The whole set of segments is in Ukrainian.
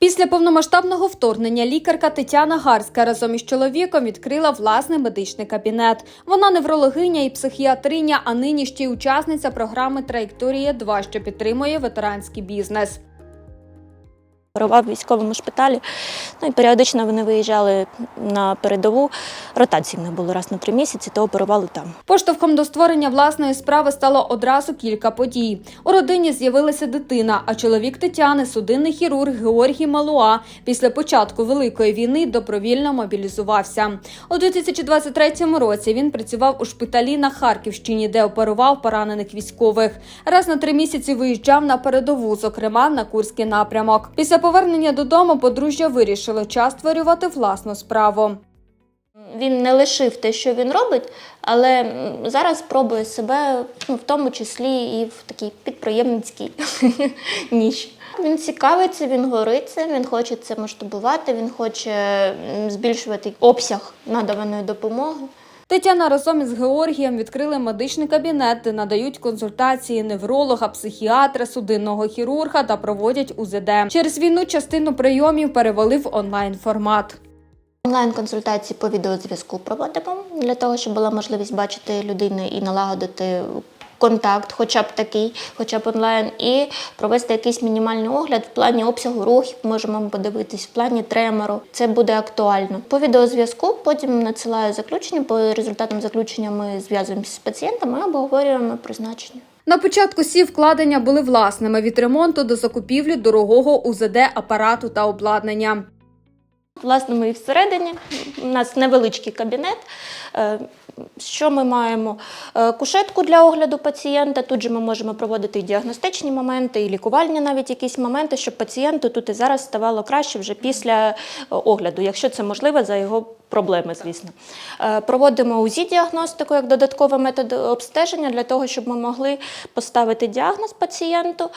Після повномасштабного вторгнення лікарка Тетяна Гарська разом із чоловіком відкрила власний медичний кабінет. Вона неврологиня і психіатриня, а нині ще й учасниця програми Траєкторія 2 що підтримує ветеранський бізнес. Оперував в військовому шпиталі. Ну і періодично вони виїжджали на передову. Ротації в них було раз на три місяці, то оперували там. Поштовхом до створення власної справи стало одразу кілька подій. У родині з'явилася дитина, а чоловік Тетяни, судинний хірург Георгій Малуа, після початку великої війни добровільно мобілізувався. У 2023 році він працював у шпиталі на Харківщині, де оперував поранених військових. Раз на три місяці виїжджав на передову, зокрема на Курський напрямок. Після повернення додому подружжя вирішило час створювати власну справу. Він не лишив те, що він робить, але зараз пробує себе, ну, в тому числі і в такій підприємницькій ніші. Він цікавиться, він гориться, він хоче це масштабувати, він хоче збільшувати обсяг надаваної допомоги. Тетяна разом із Георгієм відкрили медичний кабінет, де надають консультації невролога, психіатра, судинного хірурга та проводять УЗД. Через війну частину прийомів перевели в онлайн формат. Онлайн-консультації по відеозв'язку проводимо для того, щоб була можливість бачити людину і налагодити контакт, хоча б такий, хоча б онлайн, і провести якийсь мінімальний огляд в плані обсягу рухів. Можемо подивитись в плані тремору. Це буде актуально. По відеозв'язку потім надсилаю заключення. По результатам заключення ми зв'язуємося з пацієнтами і обговорюємо призначення. На початку всі вкладення були власними від ремонту до закупівлі дорогого УЗД апарату та обладнання. Власне, ми і всередині. У нас невеличкий кабінет. Що ми маємо? Е, Кушетку для огляду пацієнта. Тут же ми можемо проводити і діагностичні моменти, і лікувальні навіть якісь моменти, щоб пацієнту тут і зараз ставало краще вже після е, огляду, якщо це можливо за його проблеми, звісно. Е, Проводимо УЗІ-діагностику як додатковий метод обстеження для того, щоб ми могли поставити діагноз пацієнту,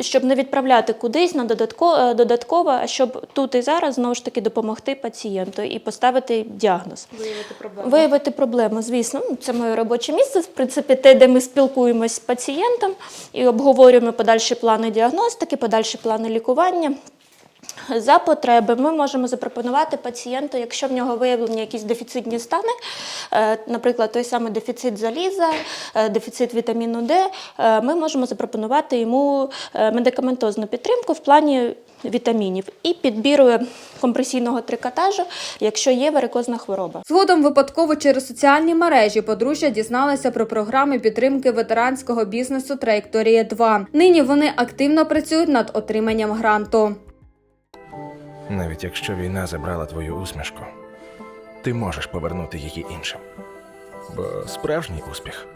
щоб не відправляти кудись на додатково, а щоб тут і зараз знову ж таки допомогти пацієнту і поставити діагноз. Виявити проблему. Виявити проблему, звісно, Ну, це моє робоче місце, в принципі, те, де ми спілкуємось з пацієнтом і обговорюємо подальші плани діагностики, подальші плани лікування. За потреби ми можемо запропонувати пацієнту, якщо в нього виявлені якісь дефіцитні стани, е, наприклад, той самий дефіцит заліза, е, дефіцит вітаміну Д, е, ми можемо запропонувати йому медикаментозну підтримку в плані вітамінів і підбіру компресійного трикотажу, якщо є варикозна хвороба. Згодом випадково через соціальні мережі подружжя дізналися про програми підтримки ветеранського бізнесу Траєкторія 2 Нині вони активно працюють над отриманням гранту. Навіть якщо війна забрала твою усмішку, ти можеш повернути її іншим. Бо справжній успіх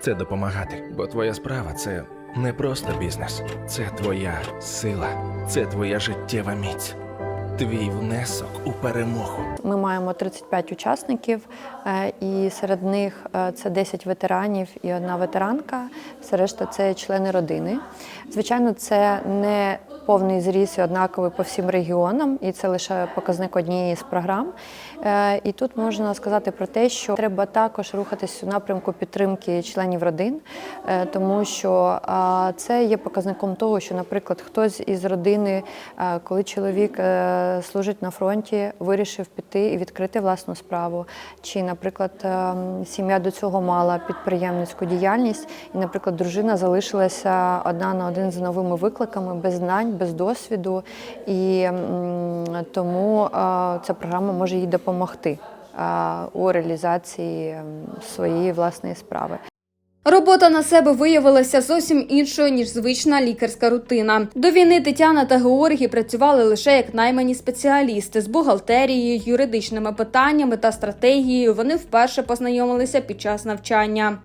це допомагати. Бо твоя справа це не просто бізнес, це твоя сила, це твоя життєва міць, твій внесок у перемогу. Ми маємо 35 учасників, е, і серед них е, це 10 ветеранів і одна ветеранка. Все решта це члени родини. Звичайно, це не повний зріз і однаковий по всім регіонам, і це лише показник однієї з програм. Е, І тут можна сказати про те, що треба також рухатись у напрямку підтримки членів родин, е, тому що це є показником того, що, наприклад, хтось із родини, е, коли чоловік служить на фронті, вирішив піти і відкрити власну справу. Чи, наприклад, сім'я до цього мала підприємницьку діяльність, і, наприклад, дружина залишилася одна на один з новими викликами, без знань, без досвіду, і тому ця програма може їй допомогти у реалізації своєї власної справи. Робота на себе виявилася зовсім іншою ніж звична лікарська рутина. До війни Тетяна та Георгій працювали лише як наймані спеціалісти з бухгалтерією, юридичними питаннями та стратегією. Вони вперше познайомилися під час навчання.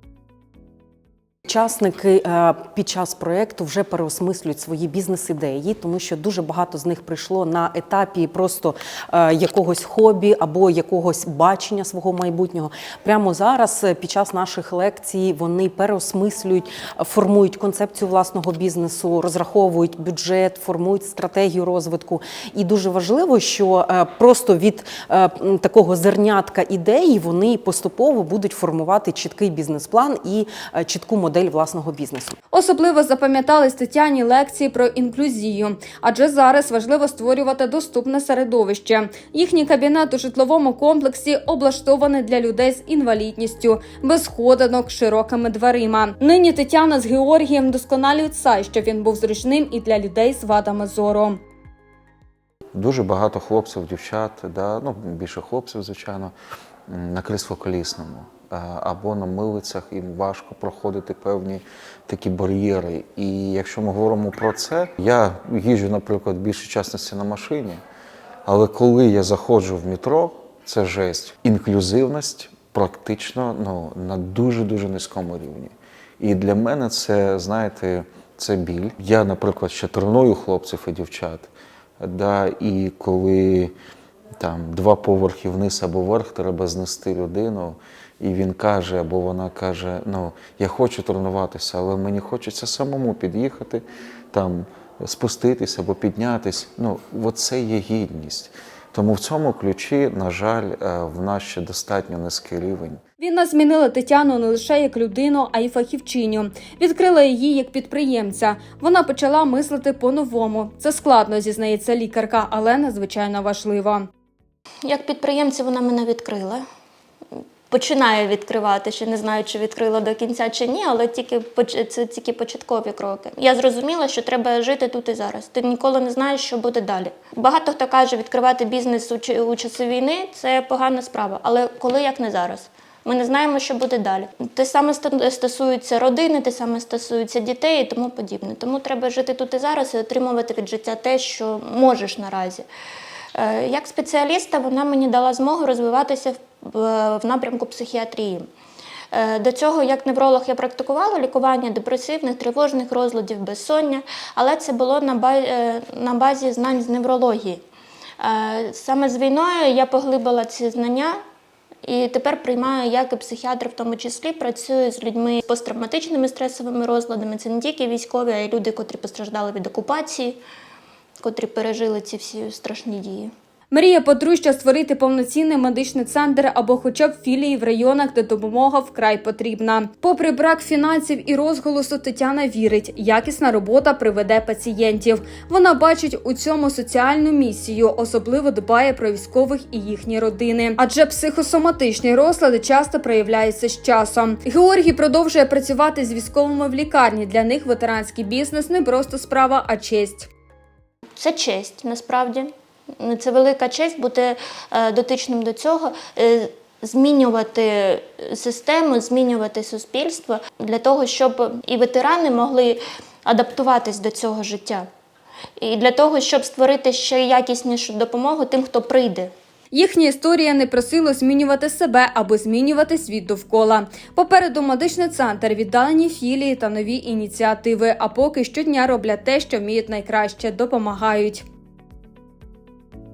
Учасники е, під час проєкту вже переосмислюють свої бізнес-ідеї, тому що дуже багато з них прийшло на етапі просто е, якогось хобі або якогось бачення свого майбутнього. Прямо зараз, е, під час наших лекцій, вони переосмислюють, формують концепцію власного бізнесу, розраховують бюджет, формують стратегію розвитку. І дуже важливо, що просто від такого зернятка ідеї вони поступово будуть формувати чіткий бізнес-план і чітку модель модель власного бізнесу. Особливо запам'ятались Тетяні лекції про інклюзію, адже зараз важливо створювати доступне середовище. Їхній кабінет у житловому комплексі облаштований для людей з інвалідністю, без сходинок, широкими дверима. Нині Тетяна з Георгієм досконалюють сайт, щоб він був зручним і для людей з вадами зору. Дуже багато хлопців, дівчат, да, ну більше хлопців, звичайно, на крісло-колісному а, або на милицях, їм важко проходити певні такі бар'єри. І якщо ми говоримо про це, я їжджу, наприклад, більше частності на машині, але коли я заходжу в метро, це жесть. Інклюзивність практично ну, на дуже-дуже низькому рівні. І для мене це, знаєте, це біль. Я, наприклад, ще треную хлопців і дівчат. Да, і коли там два поверхи вниз або вверх треба знести людину, і він каже, або вона каже: ну, я хочу тренуватися, але мені хочеться самому під'їхати, там, спуститися або піднятися. Ну, це є гідність. Тому в цьому ключі, на жаль, е, в нас ще достатньо низький рівень. Війна змінила Тетяну не лише як людину, а й фахівчиню. Відкрила її як підприємця. Вона почала мислити по-новому. Це складно, зізнається лікарка, але надзвичайно важливо. Як підприємця вона мене відкрила. Починає відкривати, ще не знаю, чи відкрила до кінця чи ні, але тільки це тільки початкові кроки. Я зрозуміла, що треба жити тут і зараз. Ти ніколи не знаєш, що буде далі. Багато хто каже, відкривати бізнес у, часи війни це погана справа. Але коли як не зараз? Ми не знаємо, що буде далі. Те саме стосується родини, те саме стосується дітей і тому подібне. Тому треба жити тут і зараз і отримувати від життя те, що можеш наразі. Е, Як спеціаліста вона мені дала змогу розвиватися в- напрямку психіатрії. Е, До цього, як невролог, я практикувала лікування депресивних, тривожних розладів, безсоння, але це було на базі, знань з неврології. Е, Саме з війною я поглибила ці знання. І тепер приймаю як і психіатр, в тому числі працюю з людьми з посттравматичними стресовими розладами. Це не тільки військові, а й люди, котрі постраждали від окупації, котрі пережили ці всі страшні дії. Мріє подружжя створити повноцінний медичний центр або хоча б філії в районах, де допомога вкрай потрібна. Попри брак фінансів і розголосу, Тетяна вірить, якісна робота приведе пацієнтів. Вона бачить у цьому соціальну місію, особливо дбає про військових і їхні родини. Адже психосоматичні розлади часто проявляються з часом. Георгій продовжує працювати з військовими в лікарні. Для них ветеранський бізнес не просто справа, а честь. Це честь насправді. Це велика честь бути е, дотичним до цього, е, змінювати систему, змінювати суспільство для того, щоб і ветерани могли адаптуватись до цього життя. І для того, щоб створити ще якіснішу допомогу тим, хто прийде. Їхня історія не просила змінювати себе або змінювати світ довкола. Попереду медичний центр, віддалені філії та нові ініціативи. А поки щодня роблять те, що вміють найкраще, допомагають.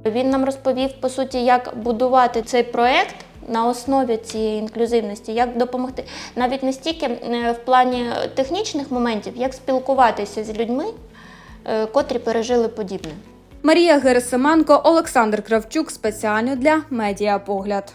Він нам розповів по суті, як будувати цей проект на основі цієї інклюзивності, як допомогти навіть не стільки е, в плані технічних моментів, як спілкуватися з людьми, е, котрі пережили подібне. Марія Герасименко, Олександр Кравчук спеціально для медіапогляд.